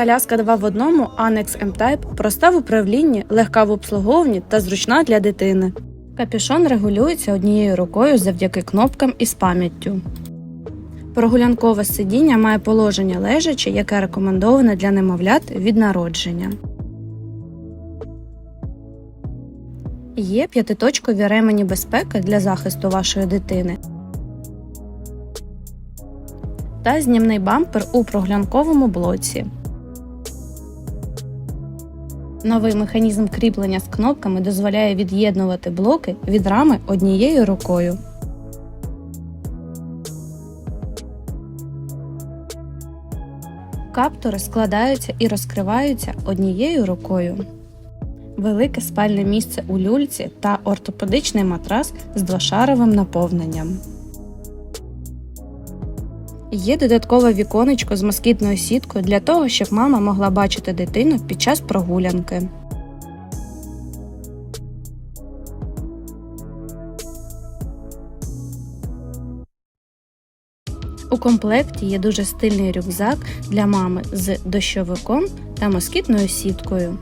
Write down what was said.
Коляска 2 в одному Annex M-Type проста в управлінні, легка в обслуговуванні та зручна для дитини. Капюшон регулюється однією рукою завдяки кнопкам із пам'яттю. Прогулянкове сидіння має положення лежаче, яке рекомендоване для немовлят від народження. Є п'ятиточкові ремені безпеки для захисту вашої дитини. Та знімний бампер у проглянковому блоці. Новий механізм кріплення з кнопками дозволяє від'єднувати блоки від рами однією рукою. Каптори складаються і розкриваються однією рукою. Велике спальне місце у люльці та ортопедичний матрас з двошаровим наповненням. Є додаткове віконечко з москітною сіткою для того, щоб мама могла бачити дитину під час прогулянки. У комплекті є дуже стильний рюкзак для мами з дощовиком та москітною сіткою.